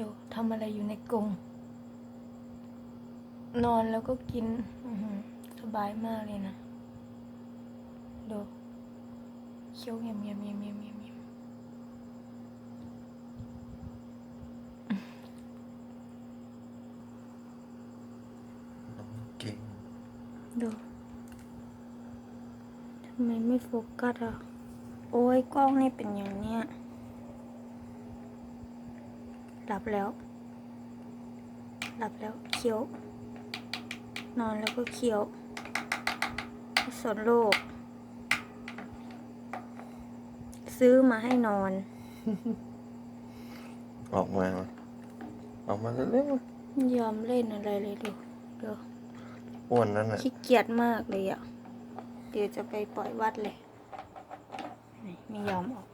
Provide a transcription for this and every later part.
ดูทำอะไรอยู่ในกรงนอนแล้วก็กินอื้อหือสบายมากเลยนะดูเคี้ยวเงียบเงียบเงียบเงียบเงียบเงียบน้องเก่งดูทำไมไม่โฟกัสอะ โอ้ยกล้องนี่เป็นอย่างเนี้ย หลับแล้วหลับแล้วเคี้ยว นอนแล้วก็เคี้ยวไม่สนโลก ซื้อมาให้นอน ออกมา ออกมาเร็วไม่ยอมเล่นอะไรเลยดูดูๆอ้วนนั่นน่ะขี้เกียจมากเลยอะ เดี๋ยวจะไปปล่อยวัดเลยนี่ไม่ยอมออก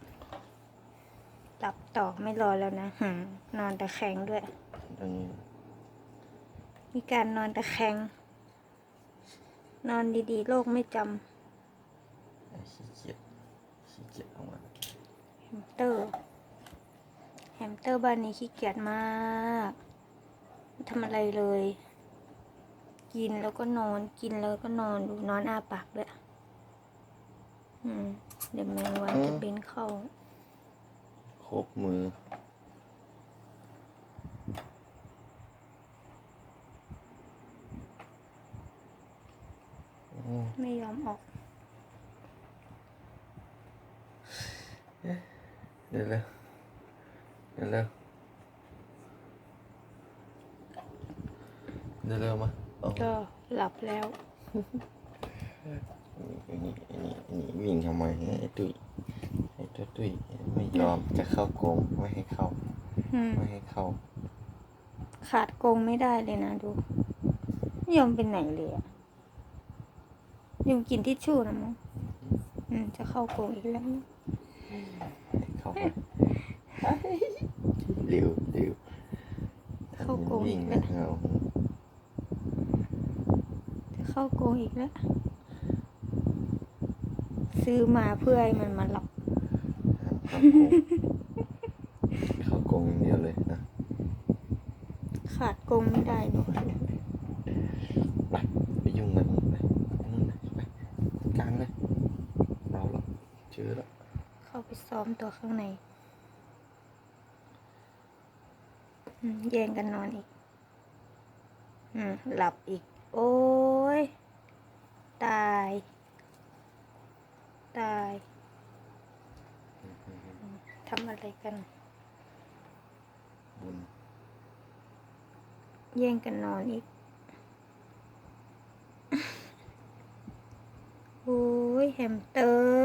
หลับต่อไม่รอแล้วนะหืมนอนตะแคงด้วย ตรงนี้ มีการนอนตะแคง นอนดีๆ โลกไม่จขี้เกียจขี้เกียจออกมาำแฮมสเตอร์ แฮมสเตอร์บ้านนี้ขี้เกียจมากไม่ทำอะไรเลย กินแล้วก็นอน กินแล้วก็นอนดูนอนอ้าปากด้วย อืม เดี๋ยวแมงวันจะบินเข้า ครบมือโอ้ไม่ยอมออก เดี๋ยวเร็วเดี๋ยวเร็วเดี๋ยวเร็วมาเอาก็หลับแล้วอันนี้อันนี้อันนี้วิ่งทำไมไอ้ตุ้ยไอ้ ตัวตุ้ยไม่ยอมจะเข้ากรงไม่ให้เข้า อืมไม่ให้เข้า ขาดกรงไม่ได้เลยนะดูไม่ยอมเป็นไหนเลยอะยมกินทิชชู่นะมั้งอืมจะเข้ากรงอีกแล้วเข้าไปเร็วเร็วเข้ากรงวิ่อีงกนะแล้วเอาจะเข้ากรงอีกแล้ว ซื้อมาเพื่อให้มันมาหลับเข้ากรงเข้ากรงอย่างเดียวเลยนะขาดกรงไม่ได้ดูไปไปยุ่งมันไปนู่นเลยไปกลางเลยเราหรอกเจอแล้วเข้าไปซ้อมตัวข้างในอืมแย่งกันนอนอีกอืมหลับอีก โอ้ย ตาย ตาย ทำอะไรกัน บุญแย่งกันนอนอีก โอ้ยแฮมสเตอร์